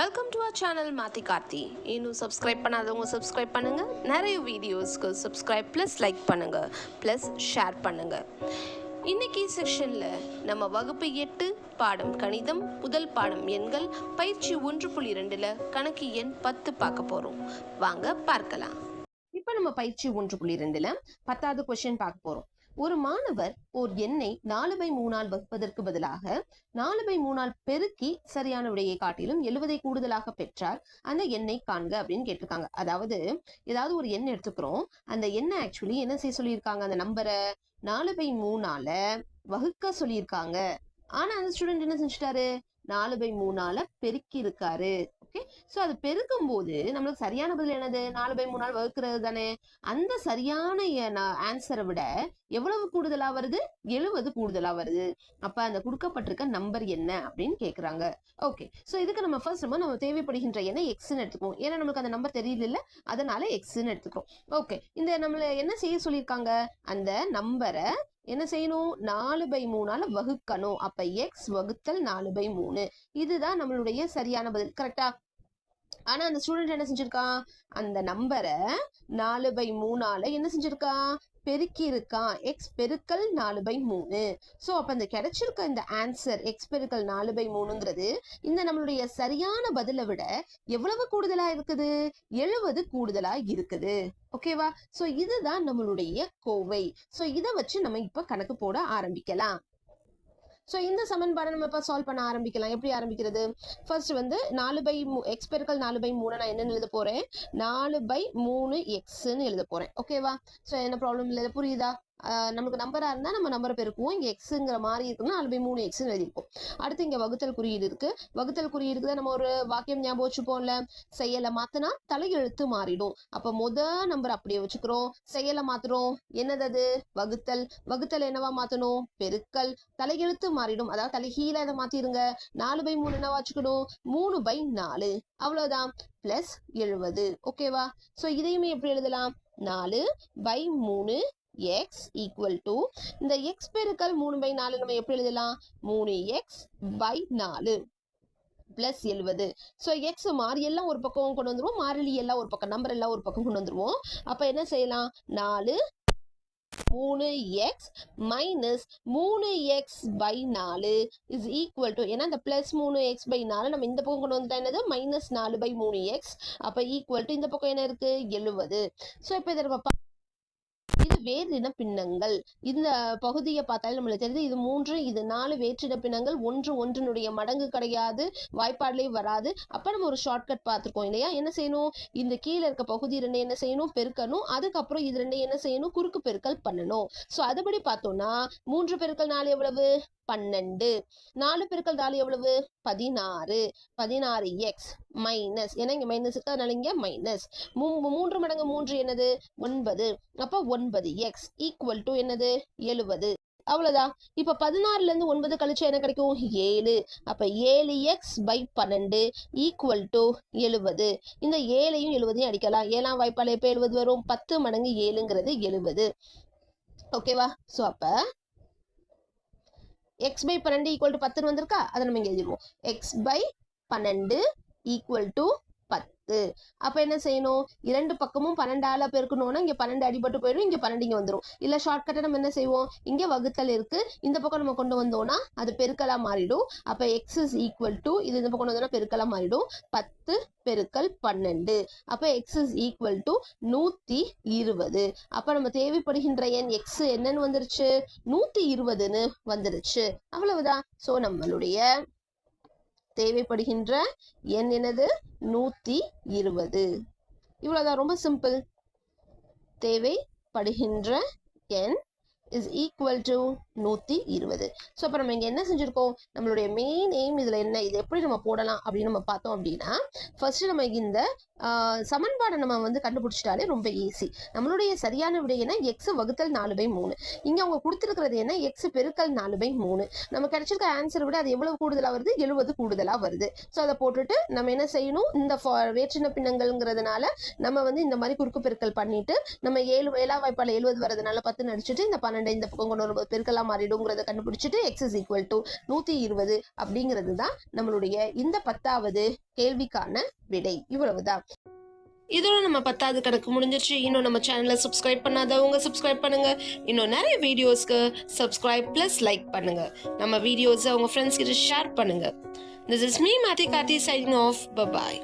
Welcome to our channel மாத்தி கார்த்தி இன்னும் subscribe பண்ணாதவங்க சப்ஸ்கிரைப் பண்ணுங்கள் நிறைய வீடியோஸ்க்கு சப்ஸ்கிரைப் ப்ளஸ் லைக் பண்ணுங்கள் ப்ளஸ் ஷேர் பண்ணுங்கள் இன்னைக்கு செக்ஷனில் நம்ம வகுப்பு எட்டு பாடம் கணிதம் முதல் பாடம் எண்கள் பயிற்சி ஒன்று புள்ளி ரெண்டில் கணக்கு எண் பத்து பார்க்க போகிறோம் வாங்க பார்க்கலாம். இப்போ நம்ம பயிற்சி ஒன்று புள்ளி ரெண்டில் பத்தாவது கொஷின் பார்க்க போகிறோம் ஒரு மாணவர் ஓர் எண்ணை நாலு பை மூணால் வகுப்பதற்கு பதிலாக நாலு பை மூணால் பெருக்கி சரியான விடையை காட்டிலும் எழுவதை கூடுதலாக பெற்றால் அந்த எண்ணை காண்க அப்படின்னு கேட்டிருக்காங்க. அதாவது ஏதாவது ஒரு எண் எடுத்துக்கிறோம். அந்த எண்ணை ஆக்சுவலி என்ன செய்ய சொல்லியிருக்காங்க? அந்த நம்பரை நாலு பை மூணால வகுக்க சொல்லியிருக்காங்க. ஆனா அந்த ஸ்டூடெண்ட் என்ன செஞ்சுட்டாரு? நாலு பை மூணால பெருக்கி இருக்காரு ஓகே ஸோ அது பெருக்கும் போது நம்மளுக்கு சரியான பதில் என்னது? நாலு பை மூணு நாள் வகுக்கிறது தானே? அந்த சரியான ஆன்சரை விட எவ்வளவு கூடுதலா வருது? எழுவது கூடுதலா வருது. அப்ப அந்த கொடுக்கப்பட்டிருக்க நம்பர் என்ன அப்படின்னு கேட்குறாங்க ஓகே ஸோ இதுக்கு நம்ம ஃபர்ஸ்ட் நம்ம நம்ம தேவைப்படுகின்ற எண்ணெய் எக்ஸ்ன்னு எடுத்துக்குவோம். ஏன்னா நம்மளுக்கு அந்த நம்பர் தெரியல இல்ல அதனால எக்ஸ்ன்னு எடுத்துக்கிறோம். ஓகே இந்த நம்மள என்ன செய்ய சொல்லியிருக்காங்க அந்த நம்பரை என்ன செய்யணும்? நாலு பை மூணால வகுக்கணும். அப்ப எக்ஸ் வகுத்தல் நாலு பை மூணு. இதுதான் நம்மளுடைய சரியான பதில். கரெக்டா ஆனா அந்த ஸ்டூடெண்ட் என்ன செஞ்சிருக்கா? அந்த நம்பரை நாலு பை மூணால என்ன செஞ்சிருக்கா? பெருக்கியிருக்கான். எக்ஸ் பெருக்கல் நாலு பை மூணு. ஸோ அப்போ இந்த கிடைச்சிருக்க இந்த ஆன்சர் எக்ஸ் பெருக்கல் நாலு பை மூணுங்கிறது இந்த நம்மளுடைய சரியான பதிலை விட எவ்வளவு கூடுதலா இருக்குது? எழுவது கூடுதலா இருக்குது. ஓகேவா ஸோ இதுதான் நம்மளுடைய கோவை. ஸோ இதை வச்சு நம்ம இப்போ கணக்கு போட ஆரம்பிக்கலாம். ஸோ இந்த சமன்பாடை நம்ம இப்போ சால்வ் பண்ண ஆரம்பிக்கலாம். எப்படி ஆரம்பிக்கிறது? ஃபர்ஸ்ட் வந்து நாலு பை எக்ஸ் பெருக்கல் நாலு பை மூணு நான் என்னன்னு எழுத போறேன். நாலு பை மூணு எக்ஸ்ன்னு எழுத போறேன். ஓகேவா ஸோ என்ன ப்ராப்ளம் இல்லை? புரியுதா? நம்மளுக்கு நமக்கு இருந்தால் நம்ம நம்பரை பெருக்குவோம். இங்கே எக்ஸுங்கிற மாதிரி இருக்குன்னா நாலு பை மூணு எக்ஸ்னு எழுதிருப்போம். அடுத்து இங்கே வகுத்தல் குறியீடு இருக்குது வகுத்தல் குறியீடுக்கு தான் நம்ம ஒரு வாக்கியம் ஞாபகம் வச்சுப்போம்ல. செயலை மாற்றினா தலையெழுத்து மாறிடும். அப்போ முத நம்பர் அப்படியே வச்சுக்கிறோம். செயலை மாற்றுறோம் என்னது அது? வகுத்தல். வகுத்தல் என்னவா மாற்றணும் பெருக்கல். தலையெழுத்து மாறிடும். அதாவது தலைகீழ இதை மாற்றிடுங்க நாலு பை மூணு என்னவா வச்சுக்கணும்? மூணு பை நாலு. அவ்வளோதான் பிளஸ் எழுபது ஓகேவா ஸோ இதையுமே எப்படி எழுதலாம்? நாலு பை மூணு எக்ஸ் ஈக்குவல் டு இந்த எக்ஸ் பெருக்கல் மூணு பை நாலு நம்ம எப்படி எழுதலாம்? மூணு எக்ஸ் பை நாலு பிளஸ் எழுவது. ஸோ எக்ஸ் மாறி எல்லாம் ஒரு பக்கம் கொண்டு வந்துருவோம். மாறிலி எல்லாம் ஒரு பக்கம் நம்பர் எல்லாம் ஒரு பக்கம் கொண்டு வந்துருவோம். அப்போ என்ன செய்யலாம்? நாலு மூணு எக்ஸ் மைனஸ் மூணு எக்ஸ் பை நாலு இஸ் ஈக்குவல் டு ஏன்னா இந்த பிளஸ் மூணு எக்ஸ் பை நாலு நம்ம இந்த பக்கம் கொண்டு வந்துட்டா என்னது? மைனஸ் நாலு பை மூணு எக்ஸ் அப்போ ஈக்குவல் டு இந்த பக்கம் என்ன இருக்கு? எழுவது. ஸோ இப்போ இதை நம்ம வேறின பின்னங்கள் இந்த பகுதியை பார்த்தாலும் நம்மளுக்கு தெரியுது இது மூன்று இது நாலு வேற்றின பின்னங்கள் ஒன்று ஒன்றினுடைய மடங்கு கிடையாது வாய்ப்பாடுலேயும் வராது. அப்போ நம்ம ஒரு ஷார்ட்கட் பார்த்துருக்கோம் இல்லையா? என்ன செய்யணும்? இந்த கீழே இருக்க பகுதி ரெண்டு என்ன செய்யணும்? பெருக்கணும். அதுக்கப்புறம் இது ரெண்டு என்ன செய்யணும்? குறுக்கு பெருக்கல் பண்ணணும். ஸோ அதுபடி பார்த்தோம்னா மூன்று பெருக்கல் நாலு எவ்வளவு? பன்னெண்டு. நாலு பெருக்கல் நாலு எவ்வளவு? பதினாறு. பதினாறு எக்ஸ் மைனஸ் ஏன்னா இங்க மைனஸ் இருக்கு அதனால இங்கே மைனஸ் மூன்று மடங்கு மூன்று என்னது? ஒன்பது. அப்போ ஒன்பது எக்ஸ் ஈக்குவல் டு என்னது? எழுவது. அவ்வளவுதான். இப்ப பதினாறுல இருந்து ஒன்பது கழிச்சா என்ன கிடைக்கும்? ஏழு. அப்ப ஏழு எக்ஸ் பை பன்னெண்டு ஈக்குவல் டு எழுவது. இந்த ஏழையும் எழுவதையும் அடிக்கலாம். ஏழாம் வாய்ப்பால் எப்போ எழுபது வரும்? பத்து மடங்கு ஏழுங்கிறது எழுபது ஓகேவா சோ அப்ப எக்ஸ் பை பன்னெண்டு ஈக்குவல் டு பத்துன்னு வந்திருக்கா? அதை நம்ம இங்கே எழுதிடுவோம். எக்ஸ் பை பன்னெண்டு ஈக்குவல் டு பத்து. அப்ப என்ன செய்யணும்? இரண்டு பக்கமும் பன்னெண்டால பெருக்கணும்னா இங்க பன்னெண்டு அடிபட்டு போயிடும் இங்க பன்னெண்டு இங்க வந்துடும் இல்ல ஷார்ட்கட்டை நம்ம என்ன செய்வோம்? இங்க வகுத்தல் இருக்கு. இந்த பக்கம் நம்ம கொண்டு வந்தோம்னா அது பெருக்கலா மாறிடும். அப்ப எக்ஸ் இஸ் ஈக்குவல் டு இது இந்த பக்கம் கொண்டு வந்தோம்னா பெருக்கலா மாறிடும். பத்து பெருக்கல் பன்னெண்டு. அப்ப எக்ஸ் இஸ் ஈக்குவல் டு நூத்தி இருபது. அப்ப நம்ம தேவைப்படுகின்ற எண் எக்ஸ் என்னன்னு வந்துருச்சு? நூத்தி இருபதுன்னு வந்துருச்சு. அவ்வளவுதான். சோ நம்மளுடைய தேவைப்படுகின்ற எண் என்னது? நூற்றி இருபது. இவ்வளோதான் ரொம்ப சிம்பிள் தேவைப்படுகின்ற எண் இஸ் ஈக்குவல் டு நூற்றி இருபது. ஸோ அப்போ நம்ம இங்கே என்ன செஞ்சுருக்கோம்? நம்மளுடைய மெயின் எய்ம் இதில் என்ன? இது எப்படி நம்ம போடலாம் அப்படின்னு நம்ம பார்த்தோம் அப்படின்னா ஃபர்ஸ்ட் நம்ம இந்த சமன்பாடை நம்ம வந்து கண்டுபிடிச்சிட்டாலே ரொம்ப ஈஸி நம்மளுடைய சரியான விடை என்ன? எக்ஸ் வகுத்தல் நாலு பை மூணு. இங்கே அவங்க கொடுத்துருக்கிறது என்ன? எக்ஸ் பெருக்கல் நாலு பை மூணு. நம்ம கிடைச்சிருக்க ஆன்சர் விட அது எவ்வளவு கூடுதலாக வருது? எழுபது கூடுதலாக வருது. ஸோ அதை போட்டுட்டு நம்ம என்ன செய்யணும்? இந்த வேற்றின பின்னங்கள்ங்கிறதுனால நம்ம வந்து இந்த மாதிரி குறுக்கு பெருக்கல் பண்ணிட்டு நம்ம ஏழு ஏழா வாய்ப்பால் எழுபது வரதுனால பத்து நடிச்சுட்டு இந்த பன்னெண்டு பன்னெண்டு இந்த பக்கம் கொண்டு வரும்போது பெருக்கெல்லாம் மாறிடுங்கிறத கண்டுபிடிச்சிட்டு எக்ஸ் இஸ் ஈக்குவல் டு நூற்றி இருபது அப்படிங்கிறது தான் நம்மளுடைய இந்த பத்தாவது கேள்விக்கான விடை. இவ்வளவுதான். இதோட நம்ம பத்தாவது கணக்கு முடிஞ்சிருச்சு. இன்னும் நம்ம சேனலை சப்ஸ்கிரைப் பண்ணாதவங்க சப்ஸ்கிரைப் பண்ணுங்க. இன்னும் நிறைய வீடியோஸ்க்கு சப்ஸ்கிரைப் ப்ளஸ் லைக் பண்ணுங்க. நம்ம வீடியோஸை உங்க ஃப்ரெண்ட்ஸ் கிட்ட ஷேர் பண்ணுங்க. திஸ் இஸ் மீ மாத்தி காத்தி சைனிங் ஆஃப் பபாய்